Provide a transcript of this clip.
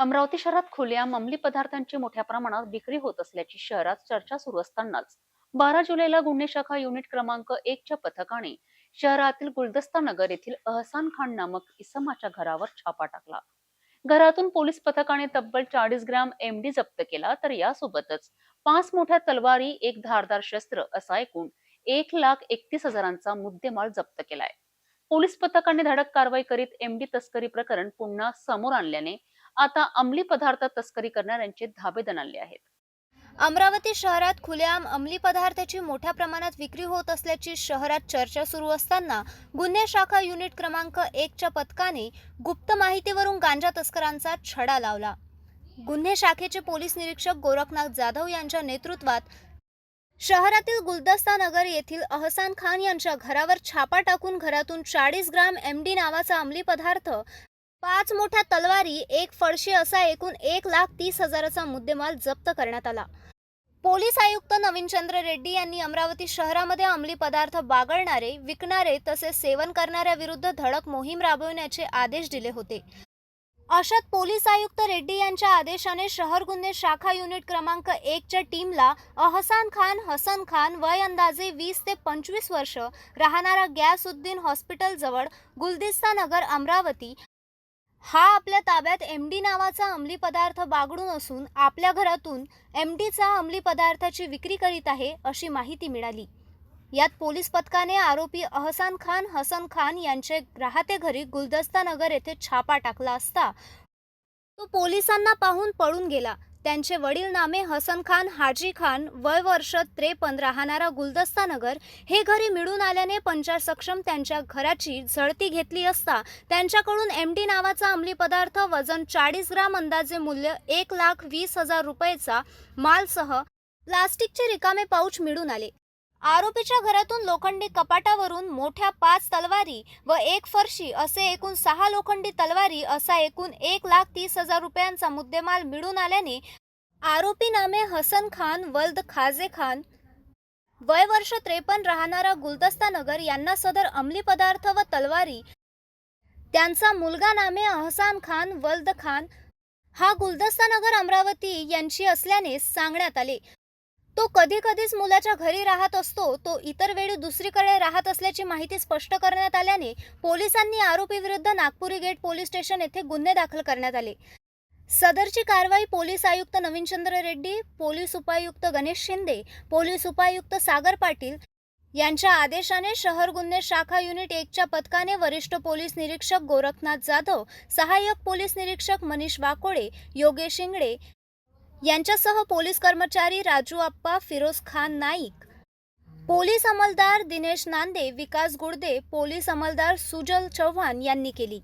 अमरावती शहरात खुलेआम अंमली पदार्थांची मोठ्या प्रमाणात विक्री होत असल्याची शहरात चर्चा सुरू असतानाच बारा जुलैला गुन्हे शाखा युनिट क्रमांक एकच्या पथकाने शहरातील गुलदस्ता नगर येथील अहसान खान नामक इसमाच्या घरावर छापा टाकला. घरातून पोलीस पथकाने तब्बल चाळीस ग्रॅम एमडी जप्त केला तर यासोबतच पाच मोठ्या तलवारी एक धारदार शस्त्र असा एकूण एक लाख एकतीस हजारांचा मुद्देमाल जप्त केलाय. पोलीस पथकाने धडक कारवाई करीत एमडी तस्करी प्रकरण पुन्हा समोर आणल्याने आता अंमली पदार्थ तस्करी करणाऱ्यांचे धाबे दणाले आहेत. अमरावती शहरात खुलेआम अंमली पदार्थाची मोठ्या प्रमाणात विक्री होत असल्याची शहरात चर्चा सुरू असताना गुन्हे शाखा युनिट क्रमांक एकच्या पथकाने गुप्त माहितीवरून गांजा तस्करांचा छडा लावला. गुन्हे शाखेचे पोलीस निरीक्षक गोरखनाथ जाधव यांच्या नेतृत्वात शहरातील गुलदस्ता नगर येथील अहसान खान यांच्या घरावर छापा टाकून घरातून चाळीस ग्राम एम डी नावाचा अंमली पदार्थ पाच मोठ्या तलवारी एक फळशी असा एकूण एक लाख तीस हजाराचा मुद्देमाल जप्त करण्यात आला. पोलीस आयुक्त नवीनचंद्र रेड्डी यांनी अमरावती शहरामध्ये अंमली पदार्थ बागळणारे विकणारे तसेच सेवन करणाऱ्याविरुद्ध धडक मोहीम राबविण्याचे आदेश दिले होते. अशात पोलीस आयुक्त रेड्डी यांच्या आदेशाने शहर गुन्हे शाखा युनिट क्रमांक एकच्या टीमला अहसान खान हसन खान वय अंदाजे वीस ते पंचवीस वर्ष राहणारा गॅसउद्दीन हॉस्पिटलजवळ गुलदिस्ता नगर अमरावती हा आपल्या ताब्यात एम डी नावाचा अंमली पदार्थ बागडून असून आपल्या घरातून एम डीचा अंमली पदार्थाची विक्री करीत आहे अशी माहिती मिळाली. यात पोलीस पथकाने आरोपी अहसान खान हसन खान यांचे राहते घरी गुलदस्ता नगर येथे छापा टाकला असता. तो पोलिसांना पाहून पळून गेला. त्यांचे वडील नामे हसन खान हाजी खान वय वर्ष त्रेपन्न राहणारा गुलदस्ता नगर हे घरी मिळून आल्याने पंचार सक्षम त्यांच्या घराची झडती घेतली असता त्यांच्याकडून एम डी नावाचा अंमली पदार्थ वजन चाळीस ग्राम अंदाजे मूल्य एक लाख वीस हजार रुपयेचा मालसह प्लास्टिकचे रिकामे पाऊच मिळून आले. आरोपीच्या घरातून लोखंडी कपाटावरून मोठ्या पाच तलवारी व एक फरशी असे एकूण सहा लोखंडी तलवारी असा एकूण एक लाख तीस हजार रुपयांचा मुद्देमाल मिळून आल्याने आरोपी नामे हसन खान वल्द खाजे खान वय वर्ष त्रेपन्न राहणारा गुलदस्ता नगर यांना सदर अंमली पदार्थ व तलवारी. त्यांचा मुलगा नामे अहसान खान वल्द खान. हा गुलदस्ता नगर अमरावती यांची असल्याने सांगण्यात आले. तो कधी कधीच मुलाच्या घरी राहत असतो. तो इतर वेळी दुसरीकडे राहत असल्याची माहिती स्पष्ट करण्यात आल्याने पोलिसांनी आरोपी विरुद्ध नागपुरी गेट पोलीस स्टेशन येथे गुन्हे दाखल करण्यात आले. सदरची कारवाई पोलीस आयुक्त नवीनचंद्र रेड्डी पोलीस उपायुक्त गणेश शिंदे पोलीस उपायुक्त सागर पाटील यांच्या आदेशाने शहर गुन्हे शाखा युनिट एकच्या पथकाने वरिष्ठ पोलीस निरीक्षक गोरखनाथ जाधव सहाय्यक पोलीस निरीक्षक मनीष वाकोडे योगेश शिंगडे यांच्यासह पोलीस कर्मचारी राजू आप्पा फिरोज खान नाईक. पोलीस अंमलदार दिनेश नांदे विकास गुडदे पोलीस अंमलदार सुजल चव्हाण यांनी केली.